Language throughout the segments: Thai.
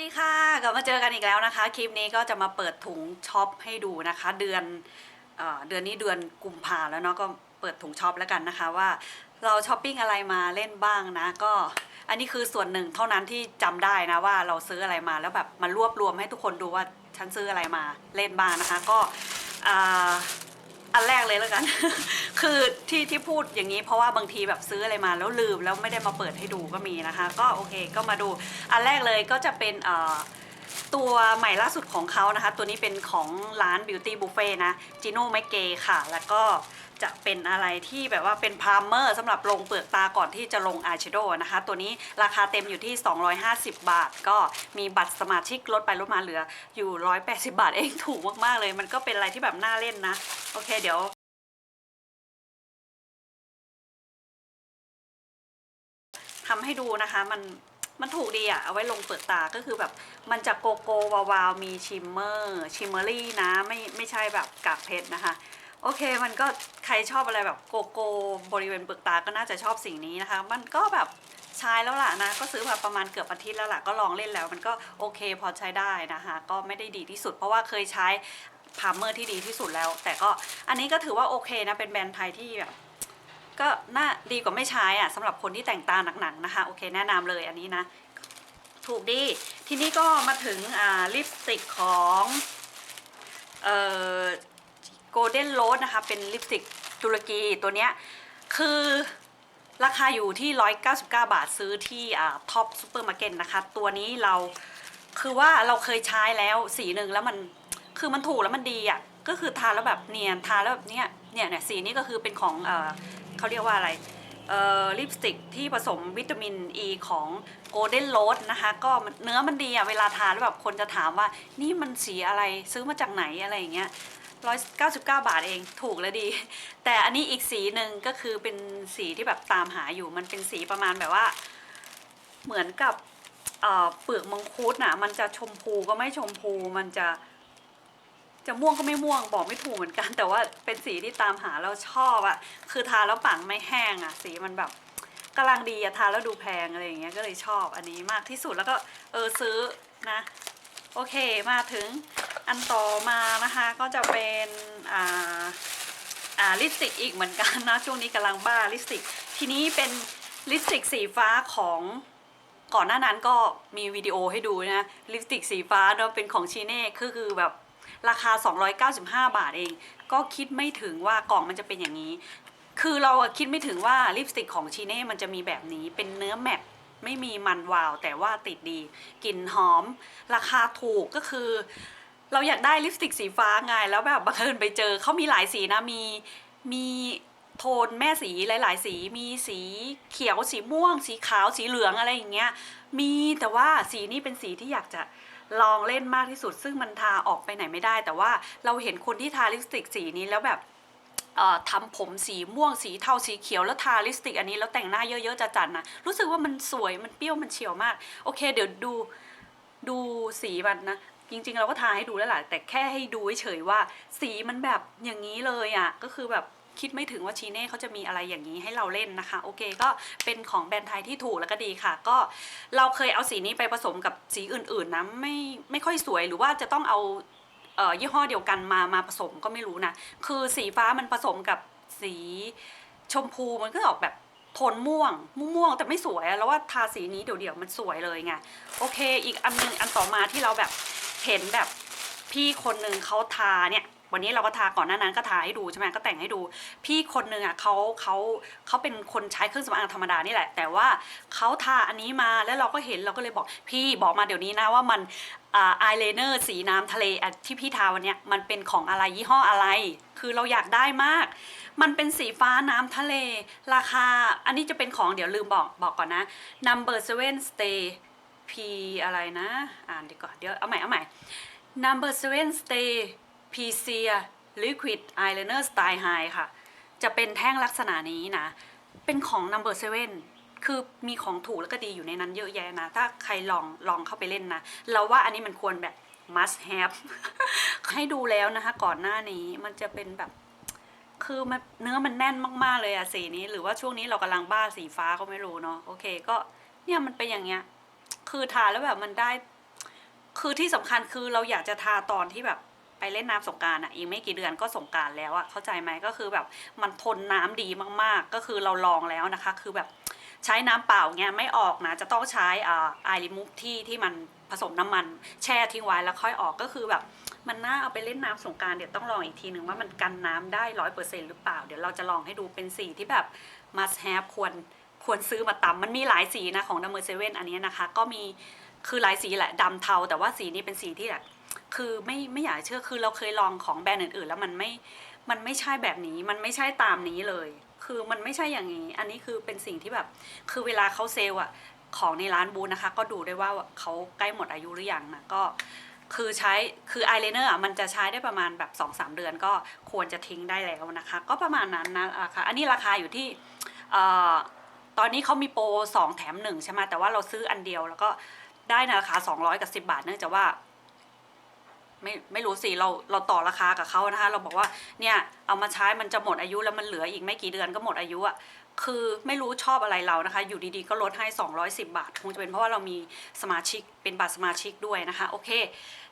สวัสดีค่ะกลับมาเจอกันอีกแล้วนะคะ คลิปนี้ก็จะมาเปิดถุงช็อปให้ดูนะคะ เดือนเอเดือนนี้เดือนกุมภาแล้วเนาะก็เปิดถุงช็อปแล้วกันนะคะว่าเราช้อปปิ้งอะไรมาเล่นบ้างนะ ก็อันนี้คือส่วนหนึ่งเท่านั้นที่จำได้นะว่าเราซื้ออะไรมาแล้วแบบมารวบรวมให้ทุกคนดูว่าฉันซื้ออะไรมาเล่นบ้างนะคะ ก็ อันแรกเลยแล้วกัน คือที่ที่พูดอย่างนี้เพราะว่าบางทีแบบซื้ออะไรมาแล้วลืมแล้วไม่ได้มาเปิดให้ดูก็มีนะคะ ก็โอเคก็มาดู อันแรกเลยก็จะเป็นเอ่อตัวใหม่ล่าสุดของเขานะคะ ตัวนี้เป็นของร้าน Beauty Buffet นะ Gino m c g a y ค่ะ แล้วก็ จะเป็นอะไรที่แบบว่าเป็นพราเมอร์สำหรับลงเปลือกตาก่อนที่จะลงอายแชโดว์นะคะ ตัวนี้ราคาเต็มอยู่ที่ 250 บาท ก็มีบัตรสมาชิกลดไปลดมาเหลืออยู่ 180 บาทเองถูกมากๆเลย มันก็เป็นอะไรที่แบบน่าเล่นนะ โอเคเดี๋ยวทำให้ดูนะคะมันมันถูกดีอะเอาไว้ลงเปลือกตาก็คือแบบมันจะโกโก้วาวาวมีชิมเมอร์ ชิมเมอรี่นะไม่ไม่ใช่แบบกากเพชรนะคะ โอเคมันก็ใครชอบอะไรแบบโกโก้บริเวณเปลือกตาก็น่าจะชอบสิ่งนี้นะคะ มันก็แบบใช้แล้วล่ะนะก็ซื้อมาประมาณเกือบอาทิตย์แล้วล่ะก็ลองเล่นแล้ว มันก็โอเคพอใช้ได้นะคะ ก็ไม่ได้ดีที่สุด เพราะว่าเคยใช้พาร์เมอร์ที่ดีที่สุดแล้ว แต่ก็อันนี้ก็ถือว่าโอเคนะเป็นแบรนด์ไทยที่แบบก็น่าดีกว่าไม่ใช้อะสำหรับคนที่แต่งตาหนักๆนะคะ โอเคแนะนำเลยอันนี้นะ ถูกดีทีนี้ก็มาถึงลิปสติกของเอ่อ โกลเด้นโรสนะคะ เป็นลิปสติกตุรกีตัวเนี้ย คือราคาอยู่ที่ 199 บาทซื้อที่ท็อปซูเปอร์มาร์เก็ตนะคะ ตัวนี้เราคือว่าเราเคยใช้แล้วสีหนึ่งแล้วมันคือมันถูกแล้วมันดีอะก็คือทาแล้วแบบเนียนทาแล้วแบบเนี้ยเนี่ยเนี่ยสีนี้ก็คือเป็นของเออเขาเรียกว่าอะไรเอ่อลิปสติกที่ผสมวิตามินอ e ีของ Golden Rose นะคะ ก็เนื้อมันดีอะเวลาทาแล้วแบบคนจะถามว่านี่มันสีอะไรซื้อมาจากไหนอะไรอย่างเงี้ย ร้อยเก้าสิบเก้าบาทเองถูกและดี แต่อันนี้อีกสีหนึ่งก็คือเป็นสีที่แบบตามหาอยู่มันเป็นสีประมาณแบบว่า เหมือนกับเเปลือกมังคุดนะมันจะชมพูก็ไม่ชมพูมันจะ จะม่วงก็ไม่ม่วงบอกไม่ถูกเหมือนกัน แต่ว่าเป็นสีที่ตามหาแล้วชอบอะคือทาแล้วปากไม่แห้งอะสีมันแบบกำลังดีอะทาแล้วดูแพงอะไรอย่างเงี้ยก็เลยชอบอันนี้มากที่สุดแล้วก็เออซื้อนะ โอเคมาถึงอันต่อมานะคะก็จะเป็นอ่าอ่าลิปสติกอีกเหมือนกันนะ ช่วงนี้กำลังบ้าลิปสติก ทีนี้เป็นลิปสติกสีฟ้าของก่อนหน้านั้นก็มีวิดีโอให้ดูนะลิปสติกสีฟ้าเนาะเป็นของชีเน่คือคือแบบราคา 295 บาทเอง ก็คิดไม่ถึงว่ากล่องมันจะเป็นอย่างนี้ คือเราคิดไม่ถึงว่าลิปสติกของชีเน่มันจะมีแบบนี้เป็นเนื้อแมตต์ ไม่มีมันวาว แต่ว่าติดดีกลิ่นหอม ราคาถูกก็คือ เราอยากได้ลิปสติกสีฟ้าไงแล้วแบบบังเอิญไปเจอเขามีหลายสีนะมีมีโทนแม่สีหลาย ๆ สีมีสีเขียวสีม่วง สีขาวสีเหลืองอะไรอย่างเงี้ยมีแต่ว่าสีนี้เป็นสีที่อยากจะลองเล่นมากที่สุด ซึ่งมันทาออกไปไหนไม่ได้ แต่ว่าเราเห็นคนที่ทาลิปสติกสีนี้แล้วแบบ ทำผมสีม่วงสีเทาสีเขียวแล้วทาลิปสติกอันนี้แล้วแต่งหน้าเยอะๆจัดๆนะรู้สึกว่ามันสวยมันเปรี้ยวมันเฉียวมาก โอเค เดี๋ยวดูดูสีมันนะจริงๆเราก็ทาให้ดูแล้วแหละแต่แค่ให้ดูเฉยๆว่า สีมันแบบอย่างนี้เลยอะก็คือแบบคิดไม่ถึงว่าชีเน่เขาจะมีอะไรอย่างนี้ให้เราเล่นนะคะ โอเคก็เป็นของแบรนด์ไทยที่ถูกแล้วก็ดีค่ะ ก็เราเคยเอาสีนี้ไปผสมกับสีอื่นๆนะไม่ไม่ค่อยสวยหรือว่าจะต้องเอา อ่อยี่ห้อเดียวกันมามาผสมก็ไม่รู้นะ คือสีฟ้ามันผสมกับสีชมพูมันก็ออกแบบโทนม่วงม่วงๆแต่ไม่สวยอะแล้วว่าทาสีนี้เดี๋ยวๆมันสวยเลยไงโอเค อีกอันหนึงอันต่อมาที่เราแบบเห็นแบบพี่คนหนึ่งเขาทาเนี่ยวันนี้เราก็ทาก่อนหน้านั้นก็ทาให้ดูใช่ไหมก็แต่งให้ดู พี่คนหนึ่งอะเขาเขาเขาเป็นคนใช้เครื่องสำอางธรรมดานี่แหละ แต่ว่าเขาทาอันนี้มาแล้วเราก็เห็นเราก็เลยบอกพี่บอกมาเดี๋ยวนี้นะว่ามัน อายไลเนอร์สีน้ำทะเลที่พี่ทาวันเนี้ยมันเป็นของอะไรยี่ห้ออะไร คือเราอยากได้มาก มันเป็นสีฟ้าน้ำทะเล ราคา อันนี้จะเป็นของเดี๋ยวลืมบอกบอกก่อนนะ number seven stay p อะไรนะ อ่านดีกว่าเดี๋ยวเอาใหม่เอาใหม่ number seven stay p c liquid eyeliner style high ค่ะ จะเป็นแท่งลักษณะนี้นะ เป็นของ number seven คือมีของถูกแล้วก็ดีอยู่ในนั้นเยอะแยะนะ ถ้าใครลองลองเข้าไปเล่นนะ เราว่าอันนี้มันควรแบบ must have ให้ดูแล้วนะคะ ก่อนหน้านี้มันจะเป็นแบบ คือมันเนื้อมันแน่นมากๆเลยอะสีนี้ หรือว่าช่วงนี้เรากำลังบ้าสีฟ้าก็ไม่รู้เนาะโอเค ก็เนี่ยมันเป็นอย่างเงี้ย คือทาแล้วแบบมันได้ คือที่สำคัญคือเราอยากจะทาตอนที่แบบไปเล่นน้ำสงการอะอีกไม่กี่เดือนก็สงการแล้วอะเข้าใจไหมก็คือแบบมันทนน้ำดีมากๆ ก็คือเราลองแล้วนะคะ คือแบบ ใช้น้ำเปล่าเงี้ยไม่ออกนะจะต้องใช้อ่าไอริมูฟที่ที่มันผสมน้ำมันแช่ทิ้งไว้แล้วค่อยออกก็คือแบบมันน่าเอาไปเล่นน้ำสงการเดี๋ยวต้องลองอีกทีหนึ่งว่ามันกันน้ำได้ร้อยเปอร์เซ็นหรือเปล่า เดี๋ยวเราจะลองให้ดูเป็นสีที่แบบ must have ควรควรซื้อมาตำมันมีหลายสีนะของ Number Seven อันนี้นะคะ ก็มีคือหลายสีแหละดำเทา แต่ว่าสีนี้เป็นสีที่แบบคือไม่ไม่อยากเชื่อคือเราเคยลองของแบรนด์อื่นๆ แล้วมันไม่มันไม่ใช่แบบนี้มันไม่ใช่ตามนี้เลย คือมันไม่ใช่อย่างนี้ อันนี้คือเป็นสิ่งที่แบบ คือเวลาเขาเซลล์อะของในร้านบูธนะคะ ก็ดูได้ว่าเขาใกล้หมดอายุหรือยังนะก็คือใช้คืออายไลเนอร์อะมันจะใช้ได้ประมาณแบบ2อสเดือนก็ควรจะทิ้งได้แล้วนะคะ ก็ประมาณนั้นนะราคาอันนี้ราคาอยู่ที่ตอนนี้เขามีโปร 2 แถม 1 ใช่ไหมแต่ว่าเราซื้ออันเดียวแล้วก็ได้ในราคา 200 กับ 10 บาท เนื่องจากว่า ไม่ไม่รู้สิเราเราต่อราคากับเขานะคะ เราบอกว่าเนี่ยเอามาใช้มันจะหมดอายุแล้วมันเหลืออีกไม่กี่เดือนก็หมดอายุอะคือไม่รู้ชอบอะไรเรานะคะ อยู่ดีๆก็ลดให้ 210 บาท คงจะเป็นเพราะว่าเรามีสมาชิกเป็นบัตรสมาชิกด้วยนะคะ โอเค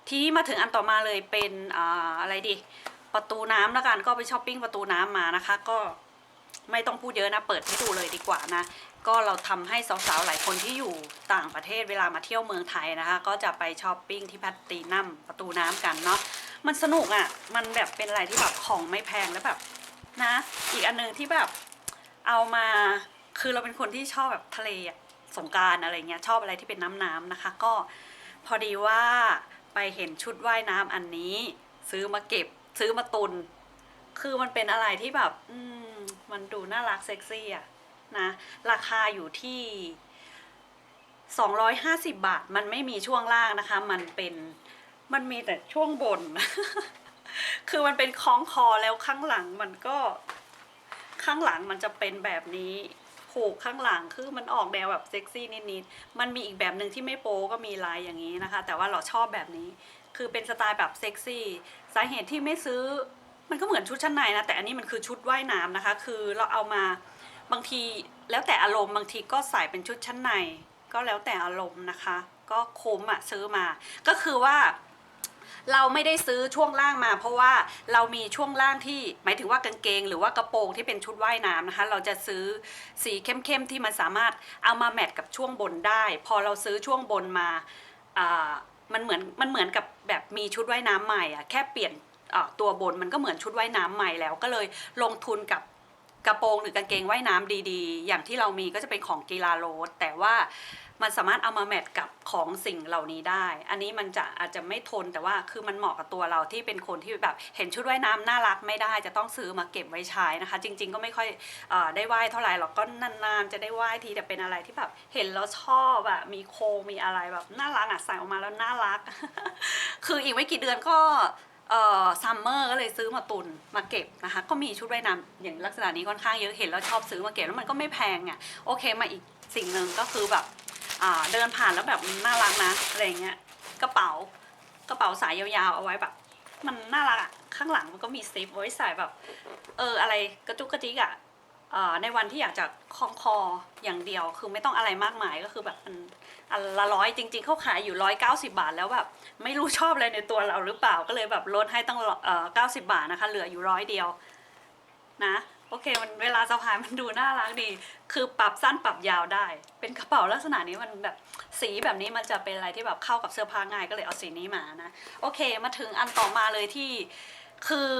ทีนี้มาถึงอันต่อมาเลยเป็นอ่าอะไรดี ประตูน้ำแล้วกันก็ไปช้อปปิ้งประตูน้ำมานะคะ ก็ไม่ต้องพูดเยอะนะ เปิดให้ดูเลยดีกว่านะ ก็เราทำให้สาวๆ หลายคนที่อยู่ต่างประเทศเวลามาเที่ยวเมืองไทยนะคะ ก็จะไปช้อปปิ้งที่แพตตีนัมประตูน้ำกันเนาะมันสนุกอะ่ะ มันแบบเป็นอะไรที่แบบของไม่แพงแล้วแบบนะ อีกอันหนึงที่แบบเอามาคือเราเป็นคนที่ชอบแบบทะเลสงการอะไรเงี้ยชอบอะไรที่เป็นน้ำน้ำนะคะ ก็พอดีว่าไปเห็นชุดว่ายน้ำอันนี้ ซื้อมาเก็บซื้อมาตุน คือมันเป็นอะไรที่แบบ อืม มันดูน่ารักเซ็กซี่อะ นะ ราคาอยู่ที่ 250 บาท มันไม่มีช่วงล่างนะคะ มันเป็น มันมีแต่ช่วงบน คือมันเป็นคล้องคอแล้วข้างหลังมันก็ ข้างหลังมันจะเป็นแบบนี้ผูกข้างหลังคือมันออกแนวแบบเซ็กซี่นิดๆ มันมีอีกแบบหนึ่งที่ไม่โป๊ก็มีลายอย่างนี้นะคะ แต่ว่าเราชอบแบบนี้ คือเป็นสไตล์แบบเซ็กซี่ สาเหตุที่ไม่ซื้อ มันก็เหมือนชุดชั้นในนะ แต่อันนี้มันคือชุดว่ายน้ำนะคะ คือเราเอามา บางทีแล้วแต่อารมณ์บางทีก็ใส่เป็นชุดชั้นใน ก็แล้วแต่อารมณ์นะคะ ก็คุ้มอะซื้อมา ก็คือว่าเราไม่ได้ซื้อช่วงล่างมา เพราะว่าเรามีช่วงล่างที่หมายถึงว่ากางเกง หรือว่ากระโปรงที่เป็นชุดว่ายน้ำนะคะ เราจะซื้อสีเข้มๆที่มันสามารถเอามาแมทกับช่วงบนได้ พอเราซื้อช่วงบนมาอ่ามันเหมือนมันเหมือนกับแบบมีชุดว่ายน้ำใหม่อะแค่เปลี่ยนตัวบนมันก็เหมือนชุดว่ายน้ำใหม่แล้วก็เลยลงทุนกับ กระโปรงหรือกางเกงว่ายน้ำดีๆ อย่างที่เรามีก็จะเป็นของกีฬาโรดแต่ว่ามันสามารถเอามาแมทกับของสิ่งเหล่านี้ได้ อันนี้มันจะอาจจะไม่ทนแต่ว่าคือมันเหมาะกับตัวเราที่เป็นคนที่แบบเห็นชุดว่ายน้ำน่ารักไม่ได้จะต้องซื้อมาเก็บไว้ใช้นะคะ จริง ๆ ก็ไม่ค่อยอได้ไหว้เท่าไหร่หรอกก็นานๆจะได้ไหว้ทีแต่เป็นอะไรที่แบบเห็นแล้วชอบอะมีโคมีอะไรแบบน่ารักอะใส่ออกมาแล้วน่ารัก คืออีกไม่กี่เดือนก็ ซัมเมอร์ก็เลยซื้อมาตุนมาเก็บนะคะ ก็มีชุดว่ายน้ำอย่างลักษณะนี้ค่อนข้างเยอะเห็นแล้วชอบซื้อมาเก็บแล้วมันก็ไม่แพงอะโอเคมาอีกสิ่งหนึ่งก็คือแบบเดินผ่านแล้วแบบน่ารักนะอะไรเงี้ยกระเป๋ากระเป๋าสายยาวๆเอาไว้แบบ มันน่ารักอะข้างหลังมันก็มีซิปไว้ใส่แบบ เอออะไรกระจุกกระจิกอะ ในวันที่อยากจะคล้องคออย่างเดียว คือไม่ต้องอะไรมากมายก็คือแบบมันอันละร้อยจริง ๆ เขาขายอยู่ร้อยเก้าสิบาท แล้วแบบไม่รู้ชอบอะไรในตัวเราหรือเปล่าก็เลยแบบลดให้ตั้งเอ่อเก้าสิบาทนะคะ เหลืออยู่ร้อยเดียว นะโอเคมันเวลาสะพายมันดูน่ารักดี คือปรับสั้นปรับยาวได้ เป็นกระเป๋าลักษณะนี้มันแบบสีแบบนี้มันจะเป็นอะไรที่แบบเข้ากับเสื้อผ้าง่ายก็เลยเอาสีนี้มานะ โอเคมาถึงอันต่อมาเลยที่คือ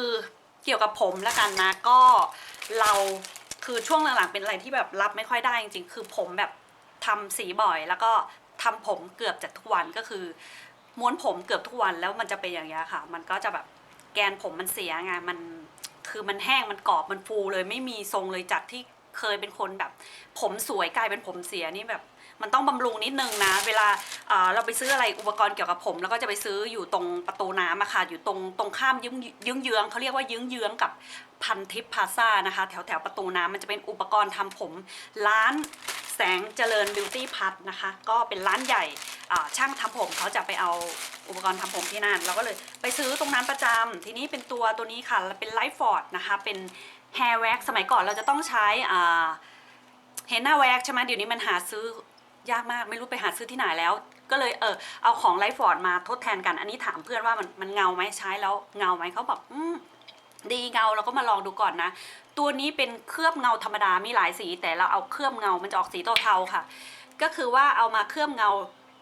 เกี่ยวกับผมแล้วกันนะ ก็เรา คือช่วงหลังๆเป็นอะไรที่แบบรับไม่ค่อยได้จริงๆ คือผมแบบทำสีบ่อย แล้วก็ทำผมเกือบจะทุกวันก็คือ ม้วนผมเกือบทุกวันแล้วมันจะเป็นอย่างนี้ยค่ะ มันก็จะแบบแกนผมมันเสียไงมันคือมันแห้งมันกรอบมันฟูเลยไม่มีทรงเลยจากที่เคยเป็นคนแบบ ผมสวยกลายเป็นผมเสียนี่แบบ มันต้องบำรุงนิดนึงนะ เวลาเอ่อเราไปซื้ออะไรอุปกรณ์เกี่ยวกับผม แล้วก็จะไปซื้ออยู่ตรงประตูน้ำอะค่ะอยู่ตรงตรงข้ามยึงยึงเยื้องเขาเรียกว่ายึงเยื้องกับพันทิพย์พลาซ่านะคะ แถวแถวประตูน้ำมันจะเป็นอุปกรณ์ทำผมร้านแสงเจริญบิวตี้พัทนะคะ ก็เป็นร้านใหญ่ช่างทำผมเขาจะไปเอาอุปกรณ์ทำผมที่นั่นเราก็เลยไปซื้อตรงนั้นประจำทีนี้เป็นตัวตัวนี้ค่ะเป็นไลฟ์ฟอร์ดนะคะ เป็นแฮร์แว็กสมัยก่อนเราจะต้องใช้เฮนน่าแว็กใช่ไหมเดี๋ยวนี้มันหาซื้อ ยากมากไม่รู้ไปหาซื้อที่ไหนแล้ว ก็เลยเออเอาของไลฟ์ฟอร์ดมาทดแทนกัน อันนี้ถามเพื่อนว่ามันมันเงาไหมใช้แล้วเงาไหมเขาบอกอืมดีเงาเราก็มาลองดูก่อนนะ ตัวนี้เป็นเคลือบเงาธรรมดามีหลายสี แต่เราเอาเคลือบเงามันจะออกสีเทาๆค่ะ ก็คือว่าเอามาเคลือบเงา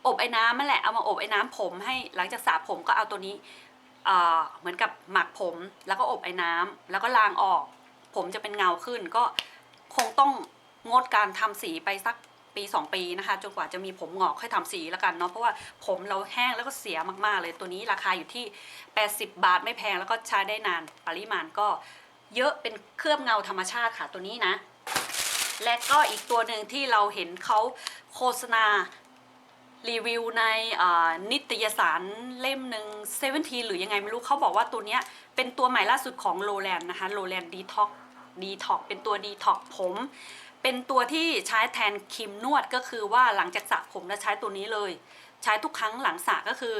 อบไอ้น้ำนั่นแหละเอามาอบไอ้น้ำผมให้หลังจากสระผมก็เอาตัวนี้เอ่อเหมือนกับหมักผมแล้วก็อบไอ้น้ำแล้วก็ล้างออก ผมจะเป็นเงาขึ้นก็คงต้องงดการทำสีไปสัก ปี 2 ปีนะคะ จนกว่าจะมีผมงอกค่อยทำสีแล้วกันเนาะเพราะว่าผมเราแห้งแล้วก็เสียมากๆเลยตัวนี้ราคาอยู่ที่ 80 บาทไม่แพงแล้วก็ใช้ได้นานปริมาณก็เยอะเป็นเคลือบเงาธรรมชาติค่ะตัวนี้นะ และก็อีกตัวหนึ่งที่เราเห็นเขาโฆษณารีวิวในนิตยสารเล่มหนึ่งเซเว่นทีหรือยังไงไม่รู้เขาบอกว่าตัวนี้เป็นตัวใหม่ล่าสุดของโ w แลนด์นะคะโ w แลนด์ดีท็อกดีท็อกเป็นตัวดีท็อกผม เป็นตัวที่ใช้แทนครีมนวดก็คือว่าหลังจากสระผมแล้วใช้ตัวนี้เลย ใช้ทุกครั้งหลังสระก็คือ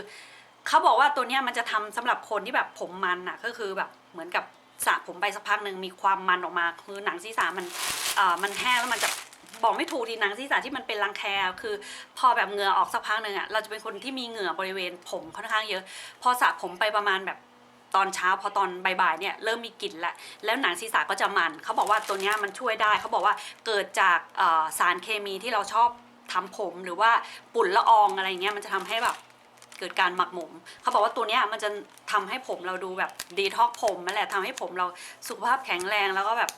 เขาบอกว่าตัวเนี้ยมันจะทำสำหรับคนที่แบบผมมันอะก็คือแบบเหมือนกับสระผมไปสักพักหนึ่งมีความมันออกมาคือหนังศีรษะมันเอ่อมันแห้งแล้วมันจะบอกไม่ถูกทีหนังศีรษะที่มันเป็นรังแคคือ พอแบบเหงื่อออกสักพักหนึ่งอะเราจะเป็นคนที่มีเหงื่อบริเวณผมค่อนข้างเยอะ พอสระผมไปประมาณแบบ ตอนเช้าพอตอนบ่ายๆเนี่ยเริ่มมีกลิ่นละแล้วหนังศีรษะก็จะมันเขาบอกว่าตัวนี้มันช่วยได้เขาบอกว่าเกิดจากสารเคมีที่เราชอบทำผมหรือว่าปุ่นละอองอะไรเงี้ยมันจะทำให้แบบเกิดการหมักหมม เขาบอกว่าตัวนี้มันจะทำให้ผมเราดูแบบดีท็อกผมนั่นแหละทำให้ผมเราสุขภาพแข็งแรงแล้วก็แบบ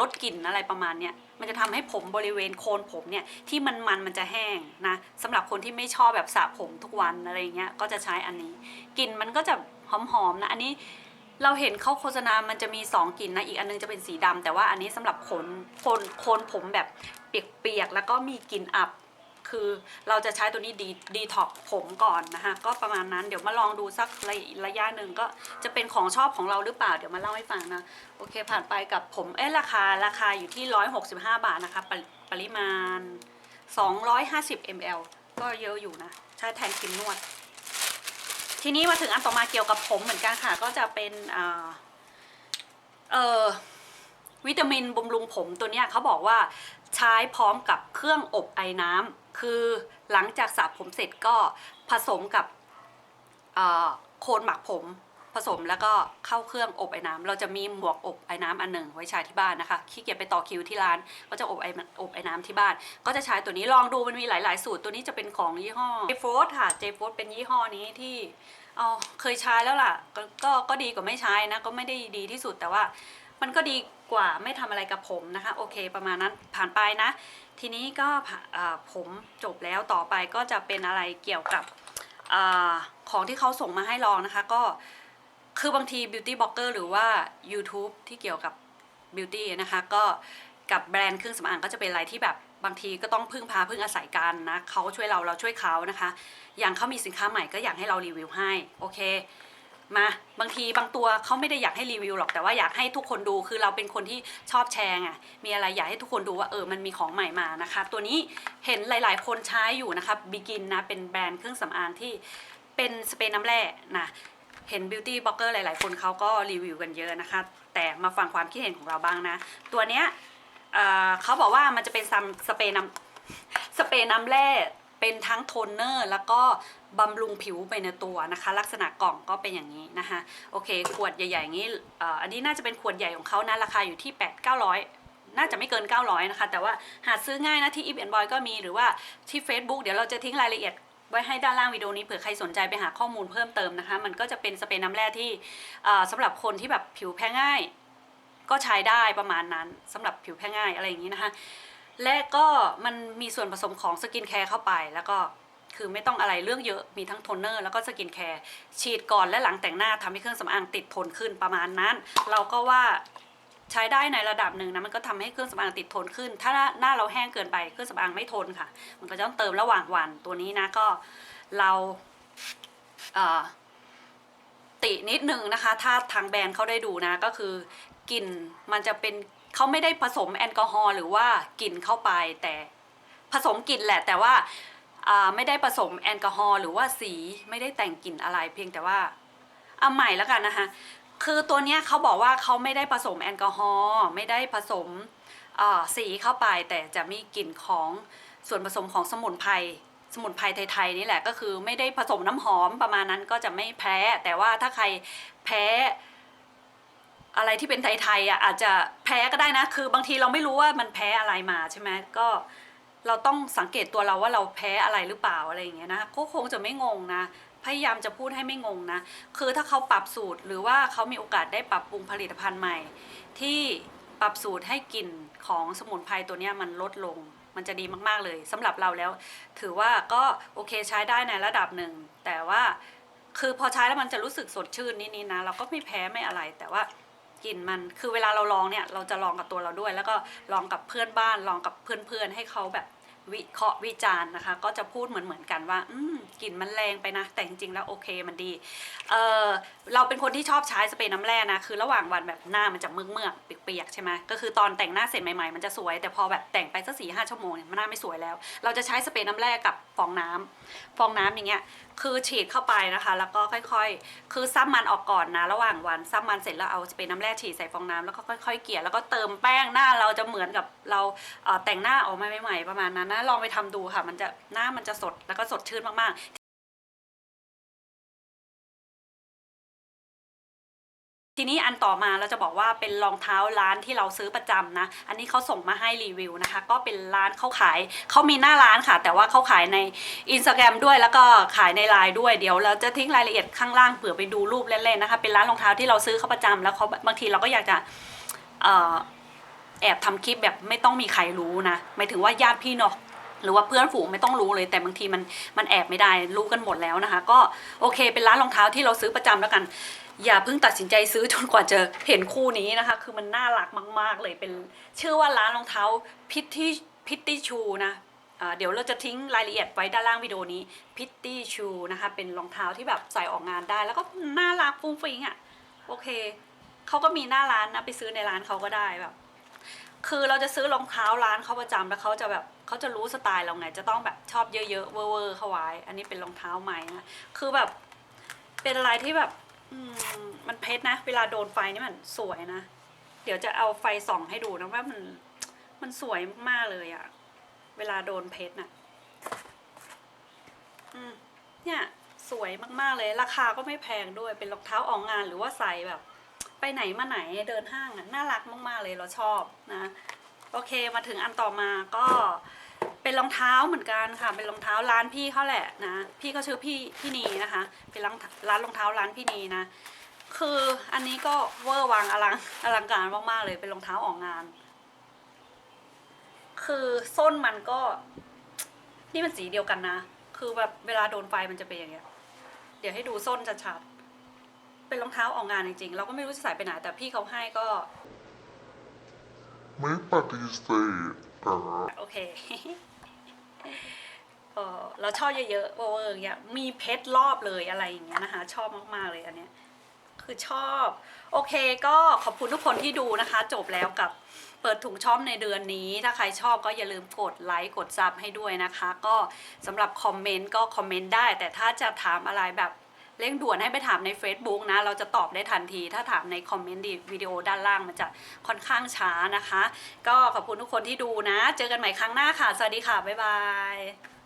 ลดกลิ่นอะไรประมาณเนี้ยมันจะทำให้ผมบริเวณโคนผมเนี่ยที่มันมันมันจะแห้งนะสำหรับคนที่ไม่ชอบแบบสระผมทุกวันอะไรเงี้ยก็จะใช้อันนี้กลิ่นมันก็จะ หอมๆนะอันนี้เราเห็นเขาโฆษณา มันจะมี 2กลิ่นนะ อีกอันนึงจะเป็นสีดำแต่ว่าอันนี้สำหรับขนโคนโคนผมแบบเปียกๆ แล้วก็มีกลิ่นอับ คือเราจะใช้ตัวนี้ดีดีท็อกผมก่อนนะคะ ก็ประมาณนั้น เดี๋ยวมาลองดูสักระยระยะหนึ่งก็จะเป็นของชอบของเราหรือเปล่า เดี๋ยวมาเล่าให้ฟังนะ โอเค ผ่านไปกับผม เอ๊ะราคาราคาอยู่ที่ 165 บาทนะคะ ปริปริมาณ 250 ml ก็เยอะอยู่นะ ใช้แทนครีมนวด ทีนี้มาถึงอันต่อมาเกี่ยวกับผมเหมือนกันค่ะ ก็จะเป็นเออวิตามินบำรุงผมตัวนี้เขาบอกว่าใช้พร้อมกับเครื่องอบไอน้ำคือหลังจากสระผมเสร็จก็ผสมกับโคนหมักผม ผสมแล้วก็เข้าเครื่องอบไอ้น้ำเราจะมีหมวกอบไอ้น้ำอันหนึ่งไว้ใช้ที่บ้านนะคะขี้เกียจไปต่อคิวที่ร้าน ก็จะอบไอ้อบไอ้น้ำที่บ้าน ก็จะใช้ตัวนี้ลองดูมันมีหลาย ๆ สูตรตัวนี้จะเป็นของยี่ห้อเจโฟสค่ะเจโฟสเป็นยี่ห้อนี้ที่เอาเคยใช้แล้วล่ะกก็ก็ดีกว่าไม่ใช้นะก็ไม่ได้ดีที่สุดแต่ว่ามันก็ดีกว่าไม่ทำอะไรกับผมนะคะ โอเคประมาณนั้นผ่านไปนะ ทีนี้ก็ผมจบแล้วต่อไปก็จะเป็นอะไรเกี่ยวกับอของที่เขาส่งมาให้ลองนะคะ ก็ คือบางที beauty blogger หรือว่า YouTube ที่เกี่ยวกับ beauty นะคะก็กับแบรนด์เครื่องสำอางก็จะเป็นอะไรที่แบบบางทีก็ต้องพึ่งพาพึ่งอาศัยกันนะเขาช่วยเราเราช่วยเขานะคะ อย่างเขามีสินค้าใหม่ก็อยากให้เรารีวิวให้โอเคมาบางทีบางตัวเขาไม่ได้อยากให้รีวิวหรอกแต่ว่าอยากให้ทุกคนดูคือเราเป็นคนที่ชอบแชร์ไงมีอะไรอยากให้ทุกคนดูว่าเออมันมีของใหม่มานะคะ ตัวนี้เห็นหลาย ๆ คนใช้อยู่นะคะบิกินนะเป็นแบรนด์เครื่องสำอางที่เป็นสเปรย์น้ำแร่นะ เห็นบิวตี้บล็อกเกอร์หลาย ๆ คนเขาก็รีวิวกันเยอะนะคะ แต่มาฟังความคิดเห็นของเราบ้างนะ ตัวเนี้ยเเขาบอกว่ามันจะเป็นซัมสเปรย์น้ำสเปรย์น้ำแร่เป็นทั้งโทนเนอร์แล้วก็บำรุงผิวไปในตัวนะคะ ลักษณะกล่องก็เป็นอย่างนี้นะคะโอเค ขวดใหญ่ๆอย่างนี้อ,อันนี้น่าจะเป็นขวดใหญ่ของเขานะราคาอยู่ที่ 8 900น่าจะไม่เกิน 900 นะคะ แต่ว่าหาซื้อง่ายนะที่ e b อ็นบอยก็มีหรือว่าที่ Facebook เดี๋ยวเราจะทิ้งรายละเอียด ไว้ให้ด้านล่างวิดีโอนี้เผื่อใครสนใจไปหาข้อมูลเพิ่มเติมนะคะ มันก็จะเป็นสเปรย์น้ำแร่ที่เอ่อสำหรับคนที่แบบผิวแพ้ง่าย ก็ใช้ได้ประมาณนั้นสำหรับผิวแพ้ง่ายอะไรอย่างนี้นะคะ และก็มันมีส่วนผสมของสกินแคร์เข้าไปแล้วก็คือไม่ต้องอะไรเรื่องเยอะมีทั้งโทนเนอร์แล้วก็สกินแคร์ฉีดก่อนและหลังแต่งหน้าทำให้เครื่องสำอางติดทนขึ้นประมาณนั้น เราก็ว่า ใช้ได้ในระดับหนึ่งนะมันก็ทำให้เครื่องสำอางติดทนขึ้น ถ้าหน้าเราแห้งเกินไปเครื่องสำอางไม่ทนค่ะ มันก็จะต้องเติมระหว่างวันตัวนี้นะก็เราเตินิดนึงนะคะ ถ้าทางแบรนด์เขาได้ดูนะก็คือกลิ่นมันจะเป็นเขาไม่ได้ผสมแอลกอฮอล์หรือว่ากลิ่นเข้าไปแต่ผสมกลิ่นแหละ แต่ว่าอ่าไม่ได้ผสมแอลกอฮอล์หรือว่าสีไม่ได้แต่งกลิ่นอะไรเพียงแต่ว่าเอาใหม่แล้วกันนะคะ คือตัวเนี้ยเขาบอกว่าเขาไม่ได้ผสมแอลกอฮอล์ไม่ได้ผสมสีเข้าไป แต่จะมีกลิ่นของส่วนผสมของสมุนไพรสมุนไพรไทยๆนี่แหละก็คือไม่ได้ผสมน้ำหอมประมาณนั้นก็จะไม่แพ้ แต่ว่าถ้าใครแพ้อะไรที่เป็นไทยๆอะอาจจะแพ้ก็ได้นะ คือบางทีเราไม่รู้ว่ามันแพ้อะไรมาใช่ไหมก็เราต้องสังเกตตัวเราว่าเราแพ้อะไรหรือเปล่าอะไรอย่างเงี้ยนะก็คงจะไม่งงนะ พยายามจะพูดให้ไม่งงนะ คือถ้าเขาปรับสูตรหรือว่าเขามีโอกาสได้ปรับปรุงผลิตภัณฑ์ใหม่ ที่ปรับสูตรให้กลิ่นของสมุนไพรตัวนี้มันลดลง มันจะดีมากๆเลยสำหรับเราแล้ว ถือว่าก็โอเคใช้ได้ในระดับหนึ่ง แต่ว่าคือพอใช้แล้วมันจะรู้สึกสดชื่นนิดๆนะ เราก็ไม่แพ้ไม่อะไรแต่ว่ากลิ่นมันคือเวลาเราลองเนี่ย เราจะลองกับตัวเราด้วย แล้วก็ลองกับเพื่อนบ้านลองกับเพื่อนๆให้เขาแบบ วิเคราะห์วิจารณ์นะคะ ก็จะพูดเหมือนเหมือนกันว่า อืมกลิ่นมันแรงไปนะ แต่จริงๆแล้วโอเคมันดีเออเราเป็นคนที่ชอบใช้สเปรย์น้ำแร่นะคือระหว่างวันแบบหน้ามันจะเมือกเมือกเปียกๆใช่ไหมก็คือตอนแต่งหน้าเสร็จใหม่ๆมันจะสวย แต่พอแบบแต่งไปสักสี่ห้าชั่วโมงเนี่ยมันหน้าไม่สวยแล้ว เราจะใช้สเปรย์น้ำแร่กับฟองน้ำฟองน้ำอย่างเงี้ยคือฉีดเข้าไปนะคะ แล้วก็ค่อยๆ คือซ้ำมันออกก่อนนะ ระหว่างวันซ้ำมันเสร็จแล้วเอาสเปรย์น้ำแร่ฉีดใส่ฟองน้ำแล้วก็ค่อยๆเกลี่ยแล้วก็เติมแป้งหน้าเราจะเหมือนกับเราแต่งหน้าออกมาใหม่ๆประมาณนั้นนะลองไปทำดูค่ะ มันจะหน้ามันจะสดแล้วก็สดชื่นมากๆทีนี้อันต่อมาเราจะบอกว่าเป็นรองเท้าร้านที่เราซื้อประจำนะ อันนี้เขาส่งมาให้รีวิวนะคะ ก็เป็นร้านเขาขายเขามีหน้าร้านค่ะ แต่ว่าเขาขายในอินสตาแกรมด้วยแล้วก็ขายในไลน์ด้วยเดี๋ยวเราจะทิ้งรายละเอียดข้างล่างเผื่อไปดูรูปเล่นๆนะคะ เป็นร้านรองเท้าที่เราซื้อเขาประจำแล้วเขาบางทีเราก็อยากจะแอบทำคลิปแบบไม่ต้องมีใครรู้นะหมายถึงว่าญาติพี่น้อง หรือว่าเพื่อนฝูงไม่ต้องรู้เลยแต่บางทีมันมันแอบไม่ได้รู้กันหมดแล้วนะคะ ก็โอเคเป็นร้านรองเท้าที่เราซื้อประจำแล้วกัน อย่าเพิ่งตัดสินใจซื้อจนกว่าจะเห็นคู่นี้นะคะ คือมันน่ารักมาก ๆ เลยเป็นชื่อว่าร้านรองเท้าพิตตี้พิตตี้ชูนะเดี๋ยวเราจะทิ้งรายละเอียดไว้ด้านล่างวิดีโอนี้พิตตี้ชูนะคะ เป็นรองเท้าที่แบบใส่ออกงานได้ แล้วก็น่ารักฟุ้งฟิ้งอะโอเคเขาก็มีหน้าร้านนะไปซื้อในร้านเขาก็ได้แบบ คือเราจะซื้อรองเท้าร้านเขาประจำแล้วเขาจะแบบ เขาจะรู้สไตล์เราไง จะต้องแบบชอบเยอะๆเวอร์ๆเข้าไว้ อันนี้เป็นรองเท้าใหม่นะคือแบบเป็นอะไรที่แบบอมันเพชรนะ เวลาโดนไฟนี่มันสวยนะ เดี๋ยวจะเอาไฟส่องให้ดูนะว่ามันมันสวยมากเลยอะเวลาโดนเพชรน่ะเนี่ยสวยมากๆเลย ราคาก็ไม่แพงด้วยเป็นรองเท้าออกงานหรือว่าใส่แบบ ไปไหนมาไหนเดินห้างอะน่ารักมากๆเลยเราชอบนะ โอเคมาถึงอันต่อมาก็เป็นรองเท้าเหมือนกันค่ะ เป็นรองเท้าร้านพี่เขาแหละนะ พี่เขาชื่อพี่พี่นีนะคะ เป็นร้านร้านรองเท้าร้านพี่นีนะ คืออันนี้ก็เวอร์วังอลังอลังการมากๆเลย เป็นรองเท้าออกงาน คือส้นมันก็ นี่มันสีเดียวกันนะ คือแบบเวลาโดนไฟมันจะเป็นอย่างเงี้ย เดี๋ยวให้ดูส้นชัดๆเป็นรองเท้าออกงานจริงๆ เราก็ไม่รู้จะใส่ไปไหนแต่พี่เขาให้ก็ ไม่ปฏิเสธแต่โอเคเออเราชอบเยอะๆเวอร์อย่างเงี้ยมีเพชรรอบเลยอะไรอย่างเงี้ยนะคะ ชอบมากๆเลยอันเนี้ย คือชอบ โอเคก็ขอบคุณทุกคนที่ดูนะคะ จบแล้วกับเปิดถุงช่อมในเดือนนี้ ถ้าใครชอบก็อย่าลืมกดไลค์กดซับให้ด้วยนะคะ ก็สำหรับคอมเมนต์ก็คอมเมนต์ได้ แต่ถ้าจะถามอะไรแบบ เร่งด่วนให้ไปถามใน Facebook นะ เราจะตอบได้ทันที ถ้าถามในคอมเมนต์ดีวิดีโอด้านล่างมันจะค่อนข้างช้านะคะ ก็ขอบคุณทุกคนที่ดูนะ เจอกันใหม่ครั้งหน้าค่ะ สวัสดีค่ะ บ๊ายบาย